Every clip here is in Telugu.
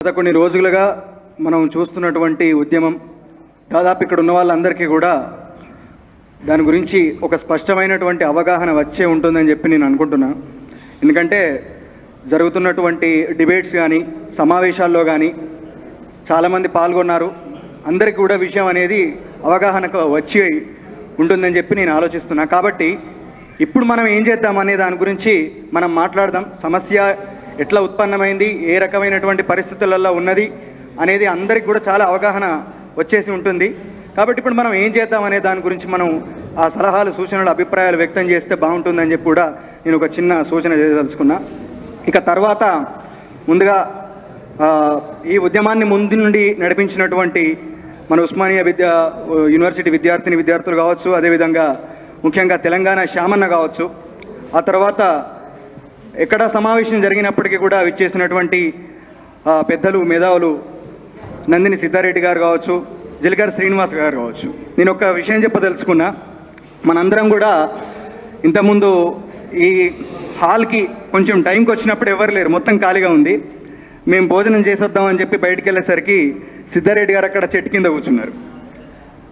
గత కొన్ని రోజులుగా మనం చూస్తున్నటువంటి ఉద్యమం దాదాపు ఇక్కడ ఉన్న వాళ్ళందరికీ కూడా దాని గురించి ఒక స్పష్టమైనటువంటి అవగాహన వచ్చే ఉంటుందని చెప్పి నేను అనుకుంటున్నాను ఎందుకంటే జరుగుతున్నటువంటి డిబేట్స్ కానీ సమావేశాల్లో కానీ చాలామంది పాల్గొన్నారు. అందరికీ కూడా విషయం అనేది అవగాహనకు వచ్చి ఉంటుందని చెప్పి నేను ఆలోచిస్తున్నా. కాబట్టి ఇప్పుడు మనం ఏం చేద్దాం అనే దాని గురించి మనం మాట్లాడదాం. సమస్య ఎట్లా ఉత్పన్నమైంది ఏ రకమైనటువంటి పరిస్థితులలో ఉన్నది అనేది అందరికి కూడా చాలా అవగాహన వచ్చేసి ఉంటుంది. కాబట్టి ఇప్పుడు మనం ఏం చేద్దాం అనే దాని గురించి మనం ఆ సలహాలు సూచనలు అభిప్రాయాలు వ్యక్తం చేస్తే బాగుంటుందని చెప్పి కూడా నేను ఒక చిన్న సూచన చేయదలుచుకున్నా. ఇక తర్వాత ముందుగా ఈ ఉద్యమాన్ని ముందు నుండి నడిపించినటువంటి మన ఉస్మానియా విద్యా యూనివర్సిటీ విద్యార్థిని విద్యార్థులు కావచ్చు అదేవిధంగా ముఖ్యంగా తెలంగాణ శ్యామన్న కావచ్చు ఆ తర్వాత ఎక్కడ సమావేశం జరిగినప్పటికీ కూడా విచ్చేసినటువంటి పెద్దలు మేధావులు నందిని సిద్ధారెడ్డి గారు కావచ్చు జిలకర్ శ్రీనివాస్ గారు కావచ్చు. నేను ఒక విషయం చెప్పదలుచుకున్నా. మనందరం కూడా ఇంతకుముందు ఈ హాల్కి కొంచెం టైంకి వచ్చినప్పుడు ఎవరు లేరు. మొత్తం ఖాళీగా ఉంది. మేము భోజనం చేసొద్దామని చెప్పి బయటికి వెళ్ళేసరికి సిద్ధారెడ్డి గారు అక్కడ చెట్టు కింద కూర్చున్నారు.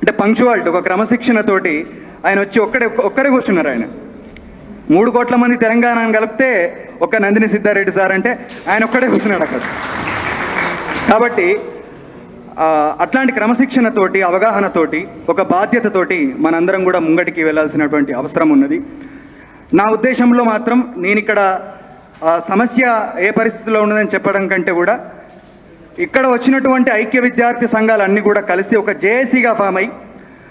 అంటే పంక్చువాలిటీ ఒక క్రమశిక్షణతోటి ఆయన వచ్చి ఒక్కడే ఒక్కరే కూర్చున్నారు ఆయన. మూడు కోట్ల మంది తెలంగాణను కలిపితే ఒక నందిని సిద్ధారెడ్డి సార్ అంటే ఆయన ఒక్కడే కూర్చున్నాడు అక్కడ. కాబట్టి అట్లాంటి క్రమశిక్షణతోటి అవగాహనతోటి ఒక బాధ్యతతోటి మనందరం కూడా ముంగటికి వెళ్ళాల్సినటువంటి అవసరం ఉన్నది. నా ఉద్దేశంలో మాత్రం నేను ఇక్కడ సమస్య ఏ పరిస్థితిలో ఉన్నదని చెప్పడం కంటే కూడా ఇక్కడ వచ్చినటువంటి ఐక్య విద్యార్థి సంఘాలన్నీ కూడా కలిసి ఒక జేఏసీగా ఫామ్ అయి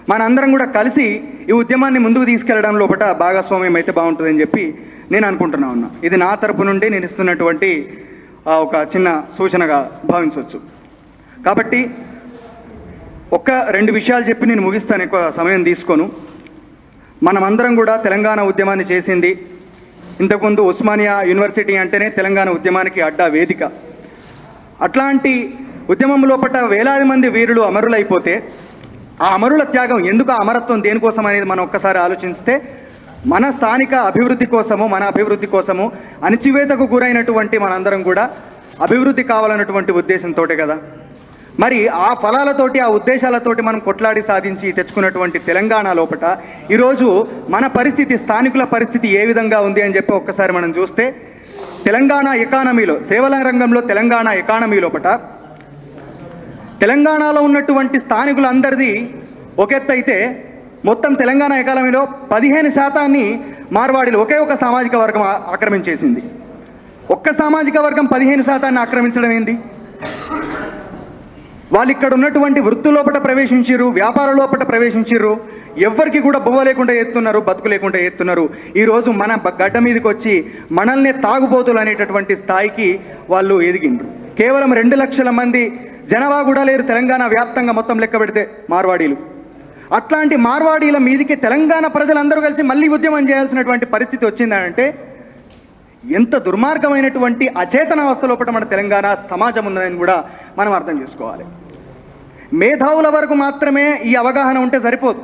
మనందరం కూడా కలిసి ఈ ఉద్యమాన్ని ముందుకు తీసుకెళ్ళడం లోపల భాగస్వామ్యం అయితే బాగుంటుందని చెప్పి నేను అనుకుంటున్నా ఉన్నా. ఇది నా తరపు నుండి నేను ఇస్తున్నటువంటి ఒక చిన్న సూచనగా భావించవచ్చు. కాబట్టి ఒక్క రెండు విషయాలు చెప్పి నేను ముగిస్తాను ఎక్కువ సమయం తీసుకోను. మనమందరం కూడా తెలంగాణ ఉద్యమాన్ని చేసింది. ఇంతకుముందు ఉస్మానియా యూనివర్సిటీ అంటేనే తెలంగాణ ఉద్యమానికి అడ్డా వేదిక. అట్లాంటి ఉద్యమం లోపల వేలాది మంది వీరులు అమరులైపోతే ఆ అమరుల త్యాగం ఎందుకు ఆ అమరత్వం దేనికోసం అనేది మనం ఒక్కసారి ఆలోచిస్తే మన స్థానిక అభివృద్ధి కోసము మన అభివృద్ధి కోసము అణచివేతకు గురైనటువంటి మనందరం కూడా అభివృద్ధి కావాలన్నటువంటి ఉద్దేశంతో కదా. మరి ఆ ఫలాలతోటి ఆ ఉద్దేశాలతోటి మనం కొట్లాడి సాధించి తెచ్చుకున్నటువంటి తెలంగాణ లోపట ఈరోజు మన పరిస్థితి స్థానికుల పరిస్థితి ఏ విధంగా ఉంది అని చెప్పి ఒక్కసారి మనం చూస్తే తెలంగాణ ఎకానమీలో సేవల రంగంలో తెలంగాణ ఎకానమీ లోపట తెలంగాణలో ఉన్నటువంటి స్థానికులందరిది ఒక మొత్తం తెలంగాణ ఎకానమీలో పదిహేను శాతాన్ని మార్వాడీలు ఒకే ఒక సామాజిక వర్గం ఆక్రమించేసింది. ఒక్క సామాజిక వర్గం పదిహేను శాతాన్ని ఆక్రమించడం ఏంది? వాళ్ళు ఇక్కడ ఉన్నటువంటి వృత్తి లోపల ప్రవేశించారు వ్యాపార లోపల ప్రవేశించారు ఎవ్వరికి కూడా బువ్వ లేకుండా ఎత్తున్నారు బతుకు లేకుండా ఎత్తున్నారు. ఈరోజు మన గడ్డ మీదకి వచ్చి మనల్ని తాగుబోతులు అనేటటువంటి స్థాయికి వాళ్ళు ఎదిగిండ్రు. కేవలం రెండు లక్షల మంది జనాభా కూడా లేరు తెలంగాణ వ్యాప్తంగా మొత్తం లెక్క పెడితే మార్వాడీలు. అట్లాంటి మార్వాడీల మీదికి తెలంగాణ ప్రజలందరూ కలిసి మళ్ళీ ఉద్యమం చేయాల్సినటువంటి పరిస్థితి వచ్చిందంటే ఎంత దుర్మార్గమైనటువంటి అచేతన అవస్థ లోపల మన తెలంగాణ సమాజం ఉన్నదని కూడా మనం అర్థం చేసుకోవాలి. మేధావుల వరకు మాత్రమే ఈ అవగాహన ఉంటే సరిపోదు.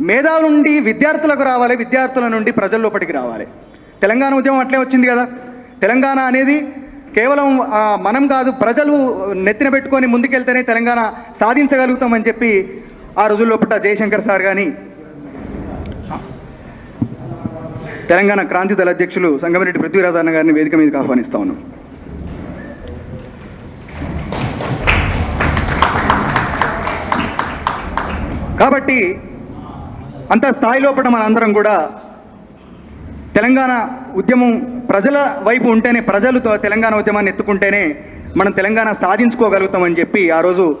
మేధావుల నుండి విద్యార్థులకు రావాలి విద్యార్థుల నుండి ప్రజల లోపలికి రావాలి. తెలంగాణ ఉద్యమం అట్లే వచ్చింది కదా. తెలంగాణ అనేది కేవలం మనం కాదు ప్రజలు నెత్తిన పెట్టుకొని ముందుకెళ్తేనే తెలంగాణ సాధించగలుగుతామని చెప్పి ఆ రోజుల్లోపట జయశంకర్ సార్ కానీ తెలంగాణ క్రాంతి దళ అధ్యక్షులు సంగమిరెడ్డి పృథ్వీరాజ్ అన్న గారిని వేదిక మీదకి ఆహ్వానిస్తా ఉన్నాం. కాబట్టి అంత స్థాయి లోపల మనందరం కూడా తెలంగాణ ఉద్యమం ప్రజల వైపు ఉంటేనే ప్రజలు తెలంగాణ ఉద్యమాన్ని ఎత్తుకుంటేనే మనం తెలంగాణ సాధించుకోగలుగుతామని చెప్పి ఆ రోజు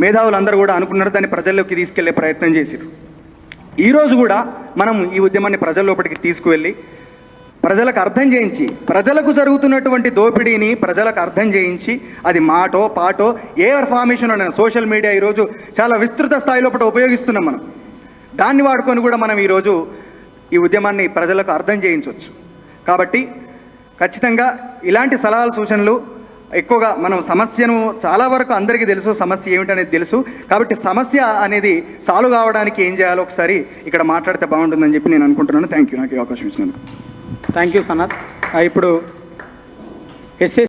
మేధావులందరూ కూడా అనుకున్నారు. దాన్ని ప్రజల్లోకి తీసుకెళ్ళే ప్రయత్నం చేశారు ఈరోజు కూడా మనం ఈ ఉద్యమాన్ని ప్రజల్లోపటికి తీసుకువెళ్ళి ప్రజలకు అర్థం చేయించి ప్రజలకు జరుగుతున్నటువంటి దోపిడీని ప్రజలకు అర్థం చేయించి అది మాటో పాటో ఏ ఫార్మేషన్ సోషల్ మీడియా ఈరోజు చాలా విస్తృత స్థాయిలో ఉపయోగిస్తున్నాం మనం. దాన్ని వాడుకొని కూడా మనం ఈరోజు ఈ ఉద్యమాన్ని ప్రజలకు అర్థం చేయించవచ్చు కాబట్టి ఖచ్చితంగా ఇలాంటి సలహాలు సూచనలు ఎక్కువగా మనం సమస్యను చాలా వరకు అందరికీ తెలుసు సమస్య ఏమిటనేది తెలుసు. కాబట్టి సమస్య అనేది సాల్వ్ కావడానికి ఏం చేయాలో ఒకసారి ఇక్కడ మాట్లాడితే బాగుంటుందని చెప్పి నేను అనుకుంటున్నాను. థ్యాంక్ యూ నాకు ఈ అవకాశం ఇచ్చినందుకు. థ్యాంక్ యూ సనత్ ఇప్పుడు ఎస్ఎస్